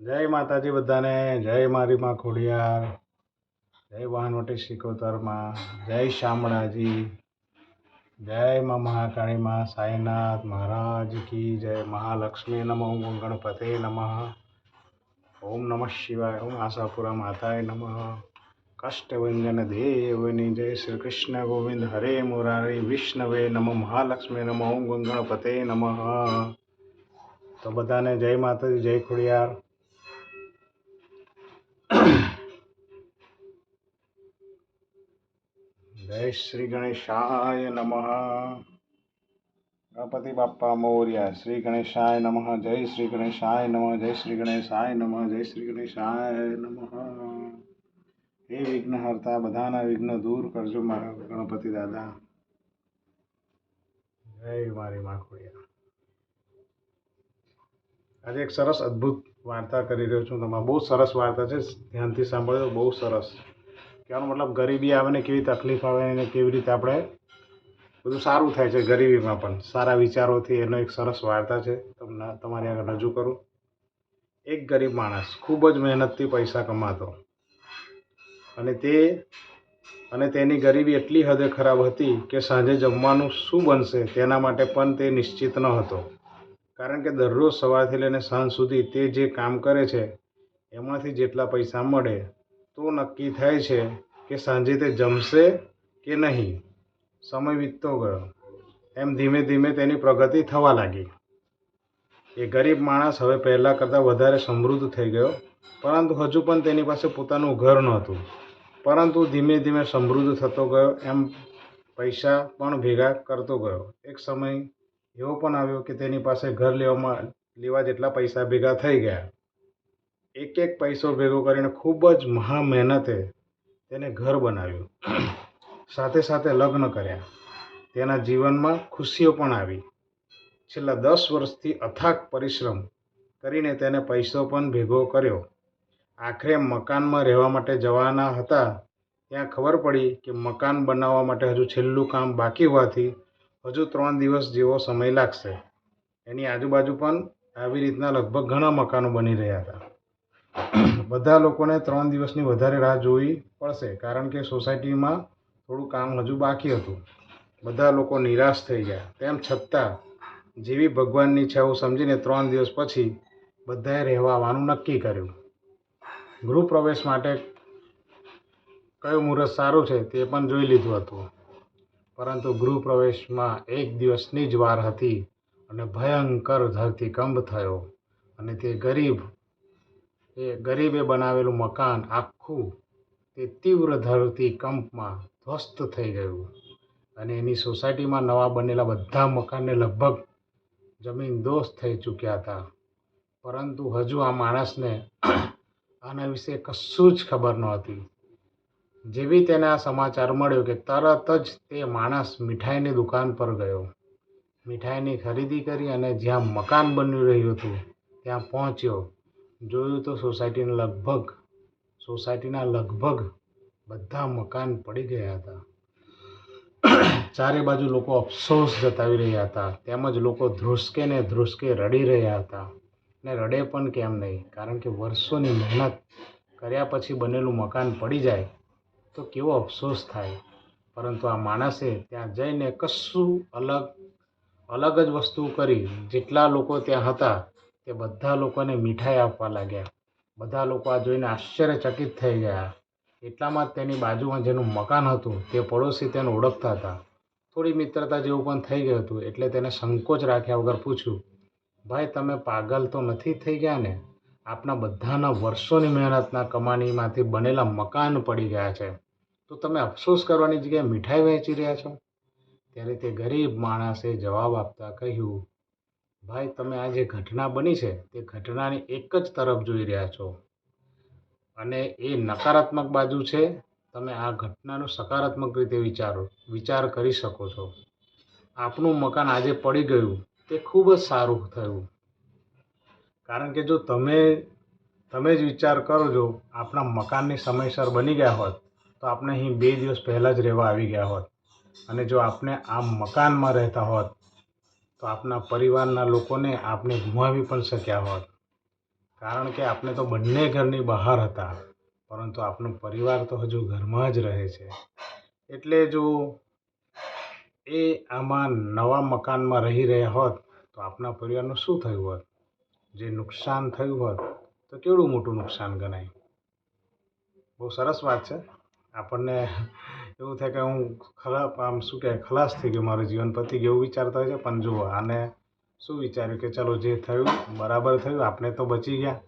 જય માતાજી બધાને, જય મારી માં ખોડિયાર, જય વાહનવટી શિકોતરમાં, જય શામળાજી, જય માં મહાકાળી માં સાંઈનાથ મહારાજ કી જય, મહાલક્ષ્મી નમઃ, ઓમ ગણપતે નમઃ, ઓમ નમઃ શિવાય, ઓમ આશાપુરા માતાય નમઃ, કષ્ટભંજન દેવની જય શ્રી કૃષ્ણ ગોવિંદ હરે મુરારી, વિષ્ણવે નમઃ, મહાલક્ષ્મી નમઃ, ઓમ ગણપતે નમઃ. તો બધાને જય માતાજી, જય ખોડિયાર. જય શ્રી ગણેશાય નમઃ ગણપતિ બાપ્પા મોર્યા શ્રી ગણેશાય નમઃ જય શ્રી ગણેશાય નમઃ જય શ્રી ગણેશાય નમઃ જય શ્રી ગણેશાય નમઃ હે વિઘ્નહર્તા બધાના વિઘ્ન દૂર કરજો મારા ગણપતિ દાદા જય મારી માં ખોડિયા આજે એક સરસ અદ્ભુત વાર્તા કરી રહ્યો છું. તમારે બહુ સરસ વાર્તા છે. ધ્યાનથી સાંભળજો, બહુ સરસ. કહેવાનો મતલબ ગરીબી આવે ને કેવી તકલીફ આવે ને કેવી રીતે આપણે બધું સારું થાય છે ગરીબીમાં પણ. સારા વિચારોથી એનો એક સરસ વાર્તા છે. તમને, તમારી આગળ રજૂ કરું. એક ગરીબ માણસ ખૂબ જ મહેનતથી પૈસા કમાતો અને તે, અને તેની ગરીબી એટલી હદે ખરાબ હતી કે સાંજે જમવાનું શું બનશે તેના માટે પણ તે નિશ્ચિત ન હતો. કારણ કે દરરોજ સવારથી લઈને સાંજ સુધી તે જે કામ કરે છે, એમાંથી જેટલા પૈસા મળે, તો નક્કી થાય છે કે સાંજે તે જમશે કે નહીં. સમય વીતતો ગયો. એમ ધીમે ધીમે તેની પ્રગતિ થવા લાગી. એ ગરીબ માણસ હવે પહેલાં કરતાં વધારે સમૃદ્ધ થઈ ગયો, પરંતુ હજુ પણ તેની પાસે પોતાનું ઘર નહોતું. પરંતુ ધીમે ધીમે સમૃદ્ધ થતો ગયો, એમ પૈસા પણ ભેગા કરતો ગયો. એક સમય એવો પણ આવ્યો કે તેની પાસે ઘર લેવામાં, લેવા જેટલા પૈસા ભેગા થઈ ગયા. એક એક પૈસો ભેગો કરીને ખૂબ જ મહા મહેનતે તેને ઘર બનાવ્યું. સાથે સાથે લગ્ન કર્યા. તેના જીવનમાં ખુશીઓ પણ આવી. છેલ્લા દસ વર્ષથી અથાગ પરિશ્રમ કરીને તેને પૈસો પણ ભેગો કર્યો. આખરે મકાનમાં રહેવા માટે જવાના હતા, ત્યાં ખબર પડી કે મકાન બનાવવા માટે હજુ છેલ્લું કામ બાકી હોવાથી હજુ ત્રણ દિવસ જેવો સમય લાગશે. એની આજુબાજુ પણ આવી રીતના લગભગ ઘણા મકાનો બની રહ્યા હતા. બધા લોકોને ત્રણ દિવસની વધારે રાહ જોવી પડશે કારણ કે સોસાયટીમાં થોડું કામ હજુ બાકી હતું. બધા લોકો નિરાશ થઈ ગયા. તેમ છતાં, જેવી ભગવાનની ઈચ્છા એવું સમજીને ત્રણ દિવસ પછી બધાએ રહેવા આવવાનું નક્કી કર્યું. ગૃહ પ્રવેશ માટે કયું મુહૂર્ત સારું છે તે પણ જોઈ લીધું હતું. પરંતુ ગૃહ પ્રવેશમાં એક દિવસની જ વાર હતી અને ભયંકર ધરતીકંપ થયો અને તે ગરીબ, એ ગરીબે બનાવેલું મકાન આખું તે તીવ્ર ધરતીકંપમાં ધ્વસ્ત થઈ ગયું અને એની સોસાયટીમાં નવા બનેલા બધા મકાનને લગભગ જમીન દોસ્ત થઈ ચૂક્યા હતા. પરંતુ હજુ આ માણસને આના વિશે કશું જ ખબર નહોતી. જેવી તેને આ સમાચાર મળ્યો કે તરત જ તે માણસ મીઠાઈની દુકાન પર ગયો. મીઠાઈની ખરીદી કરી અને જ્યાં મકાન બની રહ્યું હતું, ત્યાં પહોંચ્યો. જોયું તો સોસાયટીના લગભગ સોસાયટીના લગભગ બધા મકાન પડી ગયા હતા. ચારે બાજુ લોકો અફસોસ જતાવી રહ્યા હતા. તેમજ લોકો ધ્રુસકે ને ધ્રુસકે રડી રહ્યા હતા. ને રડે પણ કેમ નહીં? કારણ કે વર્ષોની મહેનત કર્યા પછી બનેલું મકાન પડી જાય. તો કેવો અફસોસ થાય. પરંતુ આ માણસે ત્યાં જઈને કશું અલગ અલગ જ વસ્તુ કરી. જેટલા લોકો ત્યાં હતા, તે બધા લોકોને મીઠાઈ આપવા લાગ્યા. બધા લોકો આ જોઈને આશ્ચર્યચકિત થઈ ગયા. એટલામાં જ તેની બાજુમાં જેનું મકાન હતું, તે પડોશી તેને ઓળખતા હતા. થોડી મિત્રતા જેવું પણ થઈ ગયું હતું, એટલે તેને સંકોચ રાખ્યા વગર પૂછ્યું, ભાઈ, તમે પાગલ તો નથી થઈ ગયા ને? આપના બધાના વર્ષોની મહેનતના કમાણીમાંથી બનેલા મકાન પડી ગયા છે. તો તમે અફસોસ કરવાની જગ્યાએ મીઠાઈ વહેંચી રહ્યા છો? ત્યારે તે ગરીબ માણસે જવાબ આપતા કહ્યું, ભાઈ, તમે આ જે ઘટના બની છે, તે ઘટનાની એક જ તરફ જોઈ રહ્યા છો. અને એ નકારાત્મક બાજુ છે. તમે આ ઘટનાનું સકારાત્મક રીતે વિચારો, વિચાર કરી શકો છો. આપનું મકાન આજે પડી ગયું. તે ખૂબ જ સારું થયું. કારણ કે જો તમે તમે જ વિચાર કરો છો આપણા મકાનની સમયસર બની ગયા હોત તો આપણે અહીં બે દિવસ પહેલાં જ રહેવા આવી ગયા હોત. અને જો આપણે આ મકાનમાં રહેતા હોત, તો આપણા પરિવારના લોકોને આપણે ગુમાવી પણ શક્યા હોત. કારણ કે આપણે તો બંને ઘરની બહાર હતા, પરંતુ આપણો પરિવાર તો હજુ ઘરમાં જ રહે છે. એટલે જો એ આમાં નવા મકાનમાં રહી રહ્યા હોત, તો આપણા પરિવારનું શું થયું હોત? જે નુકસાન થયું હોત, તો કેવડું મોટું નુકસાન ગણાય? બહુ સરસ વાત છે. આપણને એવું થાય કે હું ખરાબ આમ શું કહેવાય, ખલાસ થઈ ગયો મારું જીવન. પતી ગયું એવું વિચારતા હોય છે, પણ જુઓ, આને શું વિચાર્યું કે ચલો જે થયું, બરાબર થયું, આપણે તો બચી ગયા.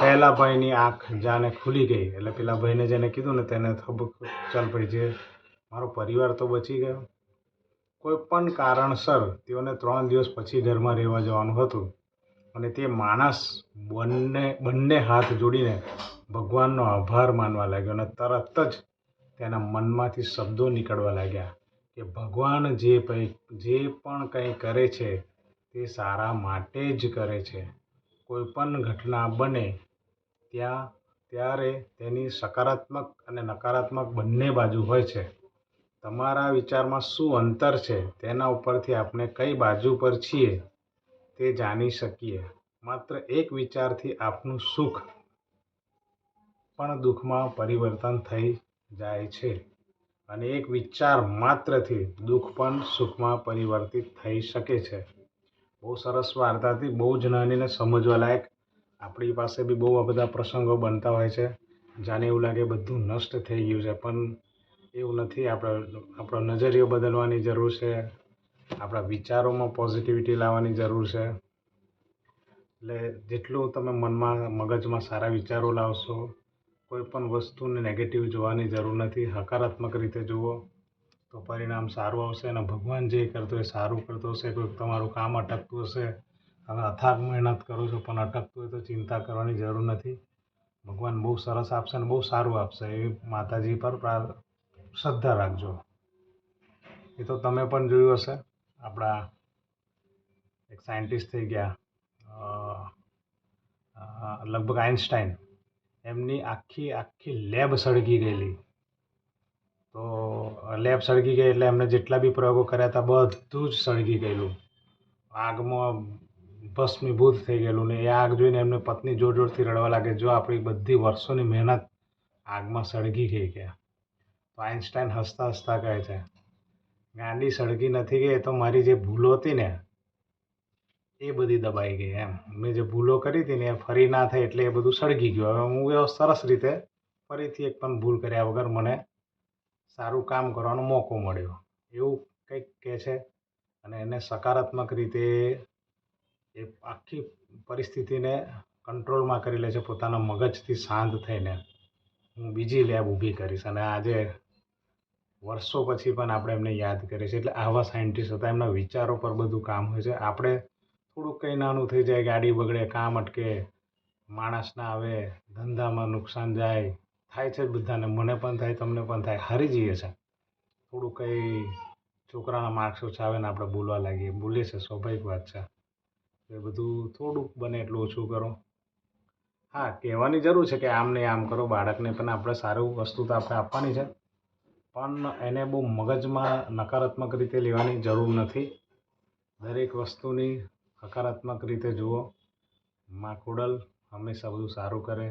પહેલા ભાઈની આંખ જાણે ખુલી ગઈ, એટલે પેલા ભાઈને જેને કીધું ને તેને થબક ચાલ ભાઈ, જે મારો પરિવાર તો બચી ગયો. કોઈ પણ કારણસર તેઓને ત્રણ દિવસ પછી ઘરમાં રહેવા જવાનું હતું. અને તે માણસ બંને બંને હાથ જોડીને ભગવાનનો આભાર માનવા લાગ્યો અને તરત જ તેના મનમાંથી શબ્દો નીકળવા લાગ્યા કે ભગવાન જે જે પણ કંઈ કરે છે તે સારા માટે જ કરે છે. કોઈ પણ ઘટના બને ત્યાં, ત્યારે તેની સકારાત્મક અને નકારાત્મક બંને બાજુ હોય છે. તમારા વિચારમાં શું અંતર છે તેના ઉપરથી આપણે કઈ બાજુ પર છીએ તે જાણી શકીએ. માત્ર એક વિચારથી આપનું સુખ પણ દુઃખમાં પરિવર્તન થઈ જાય છે અને એક વિચાર માત્રથી દુઃખ પણ સુખમાં પરિવર્તિત થઈ શકે છે. બહુ સરસ વાર્તા હતી બહુ જ નાનીને સમજવા લાયક આપણી પાસે બી બહુ બધા પ્રસંગો બનતા હોય છે. જાણે એવું લાગે બધું નષ્ટ થઈ ગયું છે, પણ એવું નથી. આપણે, આપણો નજરિયો બદલવાની જરૂર છે. આપણા વિચારોમાં પોઝિટિવિટી લાવવાની જરૂર છે. એટલે જેટલું તમે મનમાં, મગજમાં સારા વિચારો લાવશો કોઈ પણ વસ્તુને નેગેટિવ જોવાની જરૂર નથી. હકારાત્મક રીતે જુઓ તો પરિણામ સારું આવશે અને ભગવાન જે કરતો હોય સારું કરતો હશે. કોઈક તમારું કામ અટકતું હશે. તમે અથાગ મહેનત કરો છો પણ અટકતું હોય તો ચિંતા કરવાની જરૂર નથી. ભગવાન બહુ સરસ આપશે અને બહુ સારું આપશે. એ માતાજી પ્રા શ્રદ્ધા રાખજો. એ તો તમે પણ જોયું હશે. આપણા એક સાયન્ટિસ્ટ થઈ ગયા. લગભગ આઇન્સ્ટાઈન એમની આખી આખી લેબ સળગી ગયેલી. તો લેબ સળગી ગઈ એટલે એમને જેટલા બી પ્રયોગો કર્યા હતા, બધું જ સળગી ગયેલું. આગમાં ભસ્મીભૂત થઈ ગયેલું ને એ આગ જોઈને એમને પત્ની જોર જોરથી રડવા લાગે, જો આપણી બધી વર્ષોની મહેનત આગમાં સળગી ગઈ ગયા તો આઇન્સ્ટાઈન હસતા હસતા કહે છે, ગાંડી સળગી નથી ગઈ તો મારી જે ભૂલો હતી ને એ બધી દબાઈ ગઈ એમ. મેં જે ભૂલો કરી હતી ને એ ફરી ના થાય એટલે એ બધું સળગી ગયું. હવે હું એવો સરસ રીતે ફરીથી એક પણ ભૂલ કર્યા વગર મને સારું કામ કરવાનો મોકો મળ્યો. એવું કંઈક કહે છે અને એને સકારાત્મક રીતે એ આખી પરિસ્થિતિને કંટ્રોલમાં કરી લે છે. પોતાના મગજથી શાંત થઈને હું બીજી લેબ ઊભી કરીશ અને આજે વર્ષો પછી પણ આપણે એમને યાદ કરીએ છીએ. એટલે આવા સાયન્ટિસ્ટ હતા, એમના વિચારો પર બધું કામ હોય છે. આપણે થોડુંક કંઈ નાનું થઈ જાય, ગાડી બગડે, કામ અટકે, માણસ ના આવે, ધંધામાં નુકસાન જાય, થાય છે બધાને, મને પણ થાય, તમને પણ થાય, હારી જઈએ છે. થોડું કંઈ છોકરાના માર્ક્સ ઓછા આવે ને આપણે બોલવા લાગીએ. બોલીએ છે, સ્વાભાવિક વાત છે. એ બધું થોડુંક બને એટલું ઓછું કરો. હા, કહેવાની જરૂર છે કે આમ ને આમ કરો, બાળકને પણ આપણે સારું વસ્તુ તો આપણે આપવાની છે. પણ એને બહુ મગજમાં નકારાત્મક રીતે લેવાની જરૂર નથી. દરેક વસ્તુની હકારાત્મક રીતે જુઓ. મા હંમેશા બધું સારું કરે.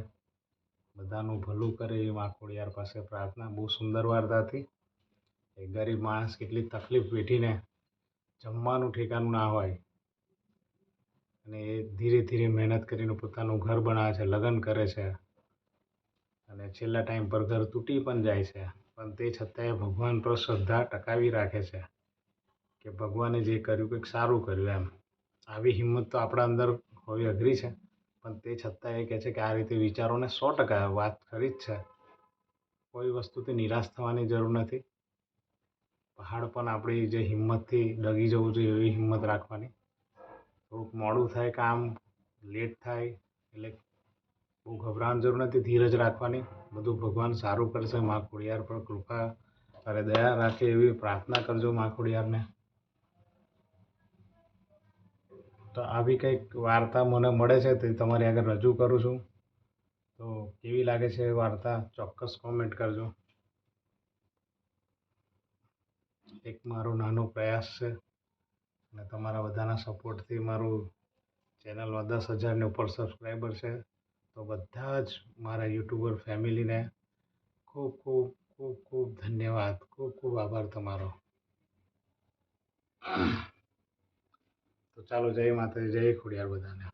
બધાનું ભલું કરે એ મા પાસે પ્રાર્થના. બહુ સુંદર વાર્તા હતી. એ ગરીબ માણસ કેટલી તકલીફ વેઠીને જમવાનું ઠેકાનું ના હોય અને એ ધીરે ધીરે મહેનત કરીને પોતાનું ઘર બનાવે છે, લગ્ન કરે છે અને છેલ્લા ટાઈમ પર ઘર તૂટી પણ જાય છે. પણ તે છતાંય ભગવાન પર શ્રદ્ધા ટકાવી રાખે છે કે ભગવાને જે કર્યું, કંઈક સારું કર્યું એમ. આવી હિંમત તો આપણા અંદર હોવી અઘરી છે. પણ તે છતાં એ કહે છે કે આ રીતે વિચારોને સો ટકા વાત ખરી જ છે. કોઈ વસ્તુથી નિરાશ થવાની જરૂર નથી. પહાડ પણ આપણી જે હિંમતથી ડગી જવું જોઈએ એવી હિંમત રાખવાની. થોડુંક મોડું થાય, કામ લેટ થાય, એટલે બહુ ગભરાવાની જરૂર નથી. ધીરજ રાખવાની. બધું ભગવાન સારું કરશે. મા ખોડિયાર પર કૃપા અરે દયા રાખે એવી પ્રાર્થના કરજો મા ખોડિયારને. તો આવી કંઈક વાર્તા મને મળે છે તે તમારી આગળ રજૂ કરું છું. તો કેવી લાગે છે વાર્તા? ચોક્કસ કોમેન્ટ કરજો. એક મારો નાનો પ્રયાસ છે અને તમારા બધાના સપોર્ટથી મારું ચેનલમાં દસ હજારને ઉપર સબસ્ક્રાઈબર છે. તો બધા જ મારા યુટ્યુબર ફેમિલીને ખૂબ ખૂબ ખૂબ ખૂબ ધન્યવાદ. ખૂબ ખૂબ આભાર તમારો. તો ચાલો જય માતાજી જય ખોડિયાર બધાને.